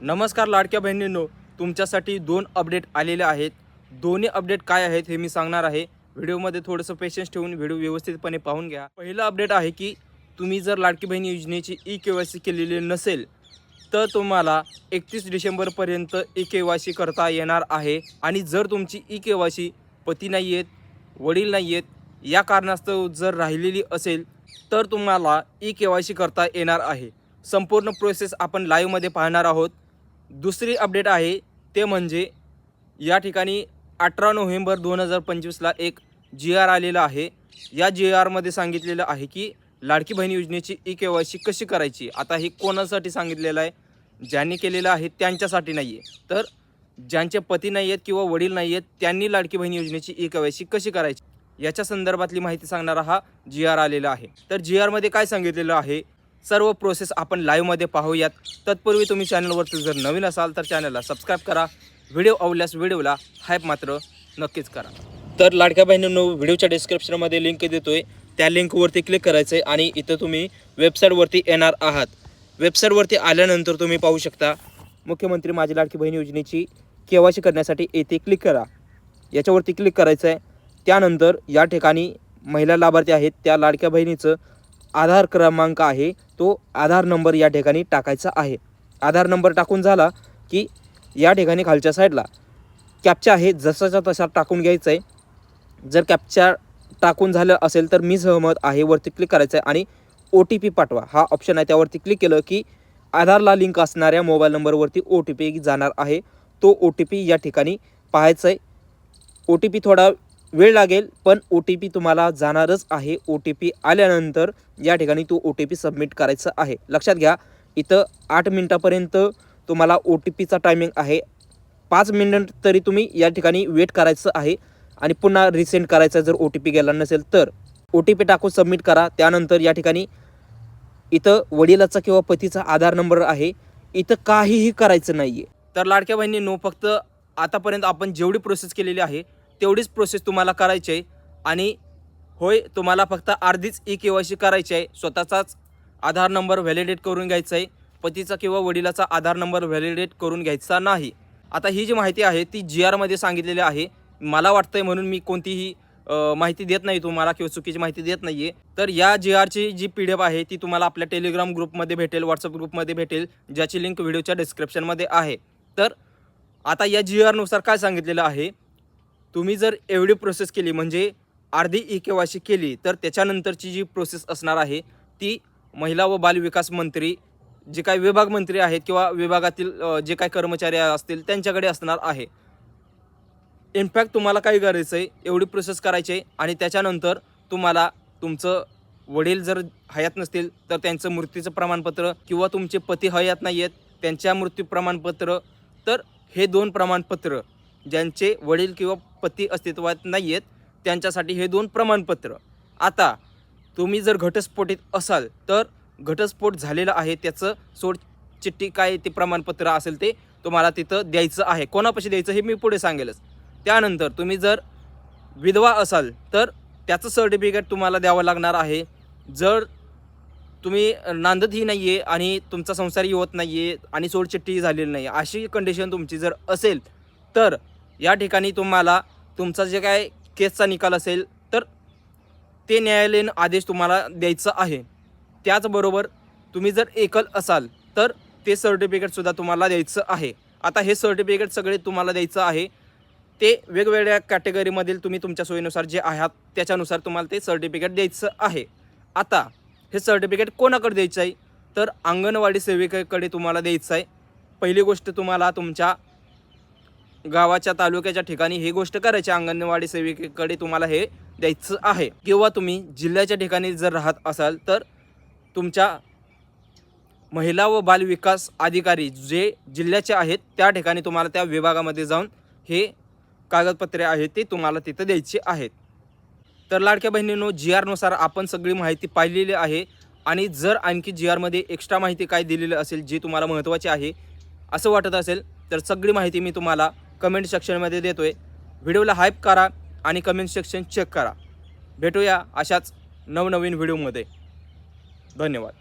नमस्कार लाडक्या बहिणींनो तुमच्यासाठी दोन अपडेट आलेले आहेत. दोन्ही अपडेट काय आहेत हे मी सांगणार आहे. व्हिडिओमध्ये थोडंसं पेशन्स ठेवून व्हिडिओ व्यवस्थितपणे पाहून घ्या. पहिलं अपडेट आहे की तुम्ही जर लाडकी बहिणी योजनेची ई के वाय सी केलेली नसेल तर तुम्हाला एकतीस डिसेंबरपर्यंत ई के वाय सी करता येणार आहे. आणि जर तुमची ई के वाय सी पती नाही आहेत वडील नाही आहेत या कारणास्तव जर राहिलेली असेल तर तुम्हाला ई के वाय सी करता येणार आहे. संपूर्ण प्रोसेस आपण लाईव्हमध्ये पाहणार आहोत. दुसरी अपडेट आहे ते म्हणजे या ठिकाणी अठरा नोव्हेंबर दोन हजार पंचवीसला एक जी आर आलेला आहे. या जी आरमध्ये सांगितलेलं आहे की लाडकी बहीण योजनेची ई के वाय सी कशी करायची? आता हे कोणासाठी सांगितलेलं आहे? ज्यांनी केलेलं आहे त्यांच्यासाठी नाही आहे तर ज्यांचे पती नाही आहेत किंवा वडील नाही आहेत त्यांनी लाडकी बहीण योजनेची ई के वाय सी कशी करायची? याच्या संदर्भातली माहिती सांगणारा हा जी आर आलेला आहे. तर जी आरमध्ये काय सांगितलेलं आहे? सर्व प्रोसेस आपण लाईव्हमध्ये पाहूयात. तत्पूर्वी तुम्ही चॅनलवरती जर नवीन असाल तर चॅनलला सबस्क्राईब करा. व्हिडिओ आवडल्यास व्हिडिओला हायप मात्र नक्कीच करा. तर लाडक्या बहिणींनो व्हिडिओच्या डिस्क्रिप्शनमध्ये लिंक देतो आहे त्या लिंकवरती क्लिक करायचं आहे आणि इथं तुम्ही वेबसाईटवरती येणार आहात. वेबसाईटवरती आल्यानंतर तुम्ही पाहू शकता मुख्यमंत्री माझी लाडकी बहीण योजनेची केवायसी करण्यासाठी येथे क्लिक करा. याच्यावरती क्लिक करायचं आहे त्यानंतर या ठिकाणी महिला लाभार्थी आहेत. त्या लाडक्या बहिणीचं आधार क्रमांक आहे तो आधार नंबर या ठिकाणी टाकायचा आहे. आधार नंबर टाकून झाला की या ठिकाणी खालच्या साईडला कॅप्चा आहे जसाच्या तसा टाकून घ्यायचा आहे. जर कॅप्चा टाकून झालं असेल तर मी सहमत आहे वरती क्लिक करायचं आहे आणि ओ टी पी पाठवा. हा ऑप्शन आहे त्यावरती क्लिक केलं की आधारला लिंक असणाऱ्या मोबाईल नंबरवरती ओ टी पी जाणार आहे. तो ओ टी पी या ठिकाणी पाहायचा आहे ओ टी पी थोडा वेळ लागेल पण ओ टी पी तुम्हाला जाणारच आहे. ओ टी पी आल्यानंतर या ठिकाणी तो ओ टी पी सबमिट करायचा आहे. लक्षात घ्या इथं आठ मिनटापर्यंत तुम्हाला ओ टी पीचा टायमिंग आहे. पाच मिनिट तरी तुम्ही या ठिकाणी वेट करायचं आहे. आणि पुन्हा रिसेंड करायचा जर ओ टी पी गेला नसेल तर. ओ टी पी टाकून सबमिट करा. त्यानंतर या ठिकाणी इथं वडिलाचा किंवा पतीचा आधार नंबर आहे. इथं काहीही करायचं नाही आहे तर लाडक्या बहिणींनो फक्त आतापर्यंत आपण जेवढी प्रोसेस केलेली आहे तेवढीच प्रोसेस तुम्हाला करायची आहे. आणि होय तुम्हाला फक्त अर्धीच ई के वाय सी करायची आहे. स्वतःचाच आधार नंबर व्हॅलिडेट करून घ्यायचा आहे. पतीचा किंवा वडिलाचा आधार नंबर व्हॅलिडेट करून घ्यायचा नाही. आता ही जी माहिती आहे ती जी आरमध्ये सांगितलेली आहे. मला वाटतंय म्हणून मी कोणतीही माहिती देत नाही तुम्हाला किंवा चुकीची माहिती देत नाही आहे तर या जी आरची जी पी डी एफ आहे ती तुम्हाला आपल्या टेलिग्राम ग्रुपमध्ये भेटेल व्हॉट्सअप ग्रुपमध्ये भेटेल ज्याची लिंक व्हिडिओच्या डिस्क्रिप्शनमध्ये आहे. तर आता या जी आरनुसार काय सांगितलेलं आहे? तुम्ही जर एवढी प्रोसेस केली म्हणजे अर्धी ई के वाय सी केली तर त्याच्यानंतरची जी प्रोसेस असणार आहे ती महिला व बालविकास मंत्री जे काही विभाग मंत्री आहेत किंवा विभागातील जे काही कर्मचारी असतील त्यांच्याकडे असणार आहे. इनफॅक्ट तुम्हाला काय करायचं आहे एवढी प्रोसेस करायची आहे आणि त्याच्यानंतर तुम्हाला तुमचं वडील जर हयात नसतील तर त्यांचं मृत्यूचं प्रमाणपत्र किंवा तुमचे पती हयात नाही आहेत त्यांच्या मृत्यू प्रमाणपत्र तर हे दोन प्रमाणपत्र ज्यांचे वडील किंवा पती अस्तित्वात नाही आहेत त्यांच्यासाठी हे दोन प्रमाणपत्र. आता तुम्ही जर घटस्फोटीत असाल तर घटस्फोट झालेला आहे त्याचं सोड चिठ्ठी काय ते प्रमाणपत्र असेल ते तुम्हाला तिथं द्यायचं आहे. कोणापाशी द्यायचं हे मी पुढे सांगेलच. त्यानंतर तुम्ही जर विधवा असाल तर त्याचं सर्टिफिकेट तुम्हाला द्यावं लागणार आहे. जर तुम्ही नांदतही नाही आहे आणि तुमचा संसारही होत नाही आहे आणि सोडचिठ्ठीही झालेली नाही अशी कंडिशन तुमची जर असेल तर या ठिकाणी तुम्हाला तुमचा जे काय केसचा निकाल असेल तर ते न्यायालयीन आदेश तुम्हाला द्यायचं आहे. त्याचबरोबर तुम्ही जर एकल असाल तर ते सर्टिफिकेटसुद्धा तुम्हाला द्यायचं आहे. आता हे सर्टिफिकेट सगळे तुम्हाला द्यायचं आहे. ते वेगवेगळ्या कॅटेगरीमधील तुम्ही तुमच्या सोयीनुसार जे आहात त्याच्यानुसार तुम्हाला ते सर्टिफिकेट द्यायचं आहे. आता हे सर्टिफिकेट कोणाकडे द्यायचं आहे तर अंगणवाडी सेविकेकडे तुम्हाला द्यायचं आहे पहिली गोष्ट तुम्हाला तुमच्या गावाच्या तालुक्याच्या ठिकाणी ही गोष्ट करायची. अंगणवाडी सेविकेकडे तुम्हाला हे द्यायचं आहे. किंवा तुम्ही जिल्ह्याच्या ठिकाणी जर राहत असाल तर तुमच्या महिला व बालविकास अधिकारी जे जिल्ह्याचे आहेत त्या ठिकाणी तुम्हाला त्या विभागामध्ये जाऊन हे कागदपत्रे आहेत ते तुम्हाला तिथं द्यायची आहेत. तर लाडक्या बहिणींनो जी आरनुसार आपण सगळी माहिती पाहिलेली आहे. आणि जर आणखी जी आरमध्ये एक्स्ट्रा माहिती काय दिलेली असेल जी तुम्हाला महत्त्वाची आहे असं वाटत असेल तर सगळी माहिती मी तुम्हाला कमेंट सेक्शनमध्ये देतो आहे व्हिडिओला हाईप करा आणि कमेंट सेक्शन चेक करा. भेटूया अशाच नवनवीन व्हिडिओमध्ये धन्यवाद.